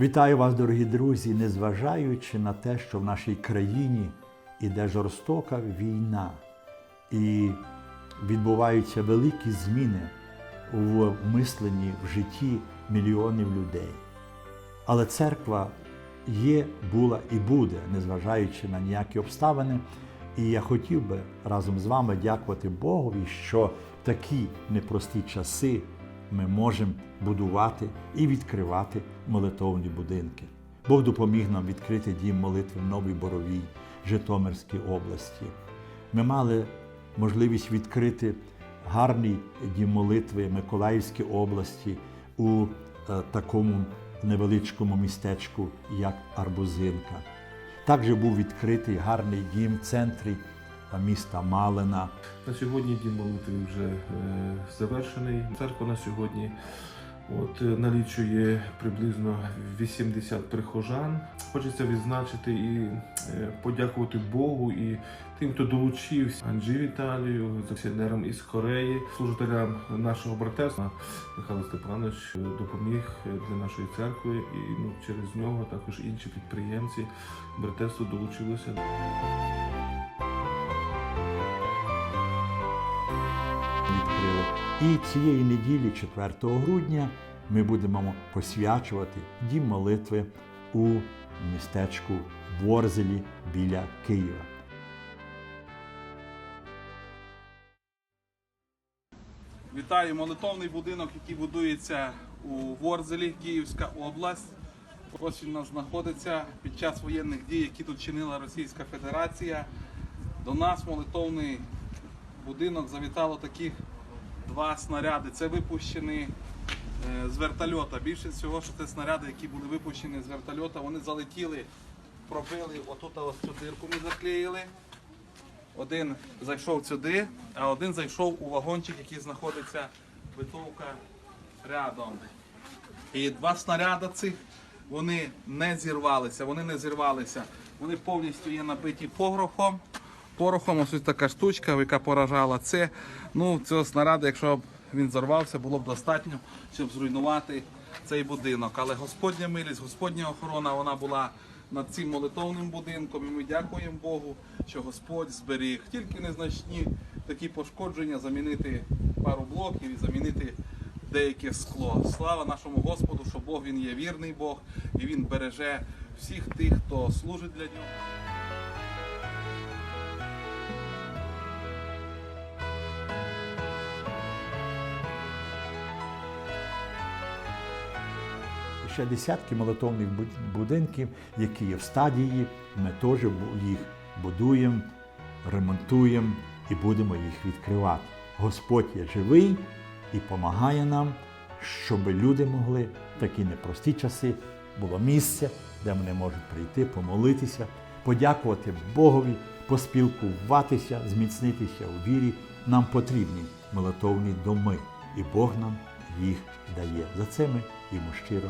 Вітаю вас, дорогі друзі, незважаючи на те, що в нашій країні іде жорстока війна і відбуваються великі зміни в мисленні, в житті мільйонів людей. Але церква є, була і буде, незважаючи на ніякі обставини. І я хотів би разом з вами дякувати Богові, що такі непрості часи ми можемо будувати і відкривати молитовні будинки. Бог допоміг нам відкрити дім молитви в Новій Боровій, Житомирській області. Ми мали можливість відкрити гарний дім молитви Миколаївській області у е, такому невеличкому містечку, як Арбузинка. Також був відкритий гарний дім в центрі е, міста Малина. На сьогодні дім молитви вже е, завершений. Церква на сьогодні от, е, налічує приблизно 80 прихожан. Хочеться відзначити і е, подякувати Богу і тим, хто долучився Анджі Віталію, заксіонерам із Кореї, служителям нашого братерства. Михайло Степанович допоміг для нашої церкви, і ну, через нього також інші підприємці братерства долучилися. І цієї неділі, 4 грудня, ми будемо посвячувати дім молитви у містечку Ворзелі біля Києва. Вітаю молитовний будинок, який будується у Ворзелі, Київська область. Ось він у нас знаходиться під час воєнних дій, які тут чинила Російська Федерація. До нас молитовний будинок завітало таких два снаряди. Це випущені е, з вертольота. Більше всього, що це снаряди, які були випущені з вертольота, вони залетіли, пробили отут ось цю дирку ми заклеїли. Один зайшов сюди, а один зайшов у вагончик, який знаходиться битовка рядом. І два снаряди цих вони не зірвалися, вони не зірвалися. Вони повністю є набиті порохом. Порохом ось така штучка, яка поражала це. Ну, цього снаряду, якщо б він зорвався, було б достатньо, щоб зруйнувати цей будинок. Але Господня милість, Господня охорона, вона була над цим молитовним будинком. І ми дякуємо Богу, що Господь зберіг. Тільки незначні такі пошкодження замінити пару блоків і замінити деяке скло. Слава нашому Господу, що Бог він є вірний Бог і Він береже всіх тих, хто служить для нього. Ще десятки молитовних буд- будинків, які є в стадії. Ми теж їх будуємо, ремонтуємо і будемо їх відкривати. Господь є живий і допомагає нам, щоб люди могли в такі непрості часи було місце, де вони можуть прийти, помолитися, подякувати Богові, поспілкуватися, зміцнитися у вірі. Нам потрібні молитовні доми, і Бог нам їх дає. За це ми йому щиро